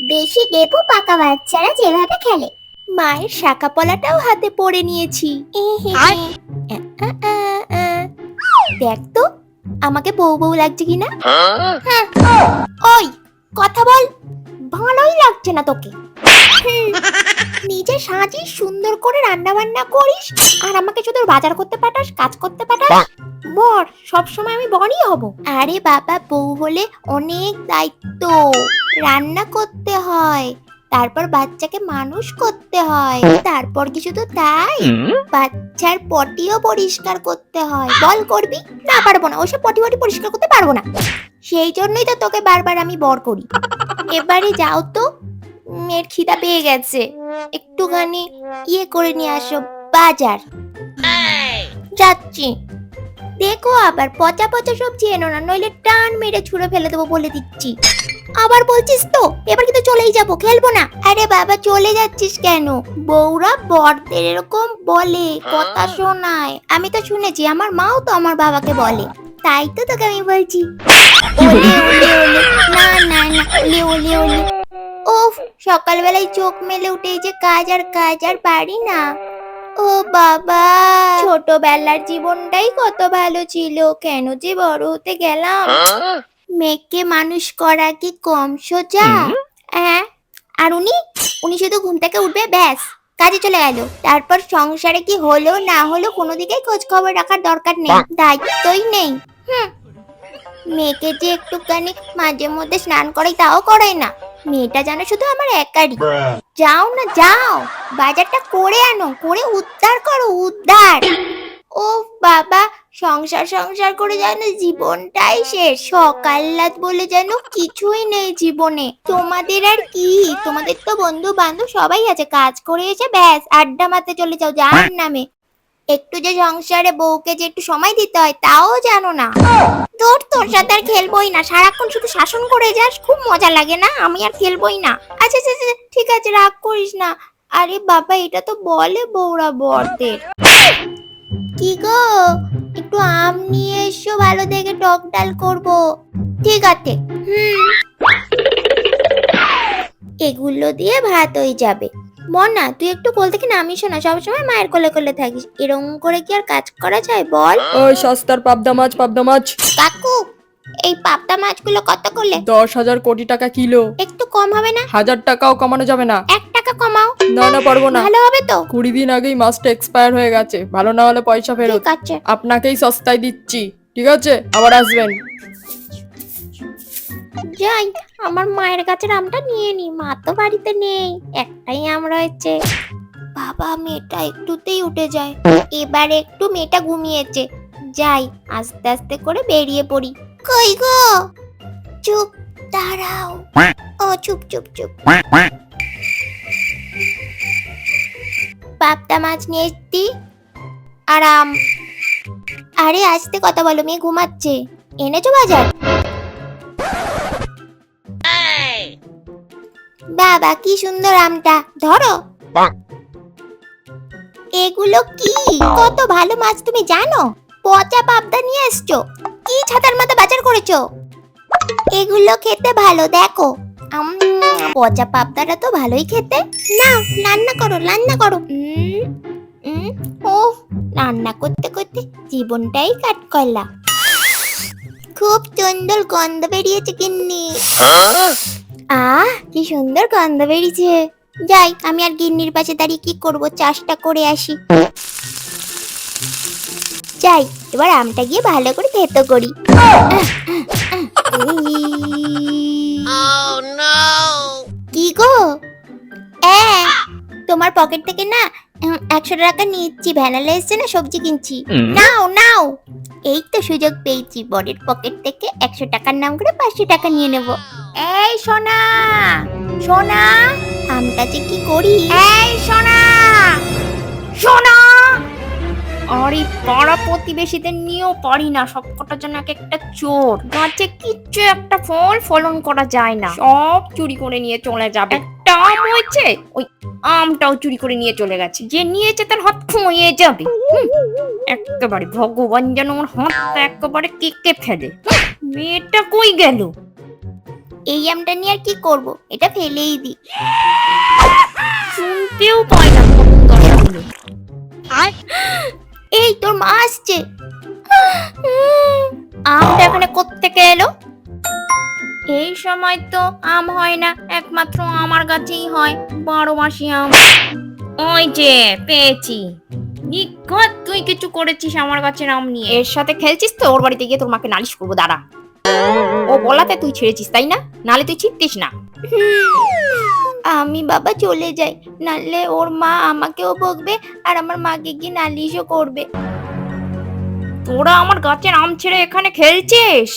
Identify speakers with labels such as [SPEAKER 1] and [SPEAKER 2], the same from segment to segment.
[SPEAKER 1] বেশি দেবো পাকা বাচ্চারা যেভাবে খেলে।
[SPEAKER 2] মায়ের শাখা পলাটাও হাতে পড়ে নিয়েছি। দেখ তো আমাকে বউ বউ লাগছে কিনা? হ্যাঁ। ওই কথা বল। ভালোই লাগছে না তোকে। নিজে সাজিস সুন্দর করে রান্না বান্না করিস আর আমাকে শুধু বাজার করতে পাঠাস কাজ করতে পাঠাস বর সবসময় আমি বরই হব। আরে বাবা বউ হলে অনেক দায়িত্ব। রান্না করতে হয় তারপর বাচ্চাকে মানুষ করতে হয় তারপর কি শুধু তাই? বাচ্চার পটিও পরিষ্কার করতে হয়। বল করবি? না পারব না ওসব পটি পটি পরিষ্কার করতে পারব না। সেই জন্যই তো তোকে বারবার আমি বর করি। এবারে যাও তো মেয়ের খিদা পেয়ে গেছে। একটুখানি ইয়ে করে নিয়ে আসো বাজার। যাচ্ছি। দেখো আবার পচা পচা সবজি এনো না নইলে টান মেরে ছুঁড়ে ফেলে দেবো বলে দিচ্ছি। আবার বলছিস তো এবার কিন্তু চলেই যাব খেলব না। আরে বাবা চলে যাচ্ছিস কেন? বউরা বরদের এরকম বলে কথা শোনায়। আমি তো শুনেছি আমার মাও তো আমার বাবাকে বলে। তাই তো তোকে আমি বলছি। ওলে ওলে ওলে না না না ওলে ওলে ওলে। ওফ সকালবেলায় চোখ মেলে উঠে যে কাজ আর কাজ আর পারি না। ও বাবা ছোটবেলার জীবনটাই কত ভালো ছিল। কেন যে বড় হতে গেলাম। মেয়েকে মানুষ করা কি কম সোজা? হ্যাঁ। আর উনি? উনি শুধু ঘুম থেকে উঠবে ব্যাস। কাজে চলে গেল। তারপর সংসারে কি হলো না হলো কোনো দিকে খোঁজ খবর রাখার দরকার নেই। দায়িত্বই নেই। হুম। মেয়েকে যে একটুখানি মাঝে মধ্যে স্নান করাই তাও করাই না। মেয়েটা জানো শুধু আমার একারই। যাও না যাও। বাজারটা করে আনো করে উদ্ধার করো উদ্ধার। ও বাবা। সংসার সংসার করে যেন জীবনটাই শেষ। সকাল রাত বলে যেন কিছুই নেই জীবনে। তোমাদের আর কি? তোমাদের তো বন্ধু বান্ধব সবাই আছে। কাজ করে এসে ব্যাস আড্ডা মারতে চলে যাও যার নামে। একটু যে সংসারে বউকে যে একটু সময় দিতে হয় তাও জানো না। তোর তোর সাথে আর খেলবোই না। সারাক্ষণ শুধু শাসন করে যাস খুব মজা লাগে না? আমি আর খেলবোই না। আচ্ছা আচ্ছা আচ্ছা, ঠিক আছে রাগ করিস না। আরে বাবা এটা তো বলে বউরা বরদের। কি গো? একটু আম নিয়ে এসো ভালো দেখে টক ডাল করব। ঠিক আছে। হুম। এগুলো দিয়ে ভাত হয়ে যাবে। মনা তুই একটু কোল থেকে নামিস না সবসময় মায়ের কোলে কোলে থাকিস। এরকম করে কি আর কাজ করা যায় বল?
[SPEAKER 3] ওই সস্তার পাবদা মাছ পাবদা মাছ।
[SPEAKER 2] কাকু এই পাবদা মাছগুলো কত করলে
[SPEAKER 3] দশ হাজার কোটি টাকা কিলো।
[SPEAKER 2] একটু কম হবে না?
[SPEAKER 3] হাজার টাকাও কমানো যাবে না।
[SPEAKER 2] এক টাকা কমাও।
[SPEAKER 3] না না পারব না।
[SPEAKER 2] ভালো হবে তো?
[SPEAKER 3] কুড়ি দিন আগেই মাছটা এক্সপায়ার হয়ে গেছে। ভালো না হলে পয়সা ফেরত।
[SPEAKER 2] ঠিক আছে।
[SPEAKER 3] আপনাকেই সস্তায় দিচ্ছি। ঠিক আছে? আবার আসবেন।
[SPEAKER 2] যাই আমার মায়ের কাছের আমটা নিয়ে নি। মা তো বাড়িতে নেই। একটাই আম রয়েছে। বাবা মেয়েটা একটুতেই উঠে যায়। এবার একটু মেয়েটা ঘুমিয়েছে। যাই আস্তে আস্তে করে বেরিয়ে পড়ি। কই গো? চুপ দাঁড়াও। ও চুপ চুপ চুপ। পাবদা মাছ নিয়ে এসছি। আরাম। আরে আস্তে কথা বলো মেয়ে ঘুমাচ্ছে। এনেছো বাজার? বাবা কি সুন্দর আমটা। ধরো। এগুলো কি? কত ভালো মাছ তুমি জানো। পচা পাবদা নিয়ে এসছো। কি ছাতার মাথা বাজার করেছ? এগুলো খেতে ভালো দেখো। আম, পচা পাবদাটা তো ভালোই খেতে। না রান্না করো রান্না করো। ও, রান্না করতে করতে জীবনটাই কাট করলা খুব সুন্দর গন্ধ বেরিয়েছে কিন্নি আহ, কি সুন্দর গন্ধ বেরিয়েছে। যাই, আমি আর গিন্নির পাশে দাঁড়িয়ে কি করব, চাষটা করে আসি। যাই, এবার আমটা গিয়ে ভালো করে থেতো করি। তোমার পকেট থেকে না একশো টাকা নিচ্ছি ভ্যানালে এসছে না সবজি কিনছি। নাও নাও। এই তো সুযোগ পেয়েছি বরের পকেট থেকে একশো টাকার নাম করে পাঁচশো টাকা নিয়ে নেব। এই সোনা! সোনা! আমটা যে কি করি? এই সোনা! সোনা!
[SPEAKER 4] আরে পাড়া প্রতিবেশীদের নিয়েও পারি না সবকটা যেন এক একটা চোর। গাছে কিচ্ছু একটা ফল ফলন করা যায় না। সব চুরি করে নিয়ে চলে যাবে। একটা আম হয়েছে ওই আমটাও চুরি করে নিয়ে চলে গেছে। যে নিয়েছে তার হাত খুঁয়ে যাবে। হুম, একেবারে ভগবান যেন ওর হাতটা একেবারে কেকে ফেলে। মেয়েটা কই গেল?
[SPEAKER 2] এই আমটা নিয়ে আর কি করব? এটা ফেলেই দি।
[SPEAKER 4] শুনতেও পায় না দরজা
[SPEAKER 2] এই তোর মা আসছে।
[SPEAKER 4] আমটা এখানে কোত্থেকে এলো? এই সময় তো আম হয় না একমাত্র আমার গাছেই হয় বারো মাসি আম। ওই যে পেয়েছি। নিখত তুই কিছু করেছিস আমার গাছের আম নিয়ে। এর সাথে খেলছিস তো ওর বাড়িতে গিয়ে তোর মাকে নালিশ করব দাঁড়া। ও বলাতে তুই ছেড়েছিস তাই না? নালে তুই ছিটতিস না।
[SPEAKER 2] আমি বাবা চলে যাই নালে ওর মা আমাকেও বকবে আর আমার মাকে গিয়ে নালিশও করবে।
[SPEAKER 4] তোরা আমার গাছের আম ছেড়ে এখানে খেলছিস?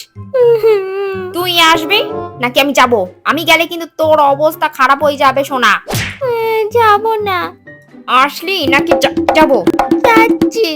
[SPEAKER 4] তুই আসবি? নাকি আমি যাব? আমি গেলে কিন্তু তোর অবস্থা খারাপ হয়ে যাবে সোনা।
[SPEAKER 2] যাব না।
[SPEAKER 4] আসলি নাকি যাব যাব?
[SPEAKER 2] যাচ্ছি।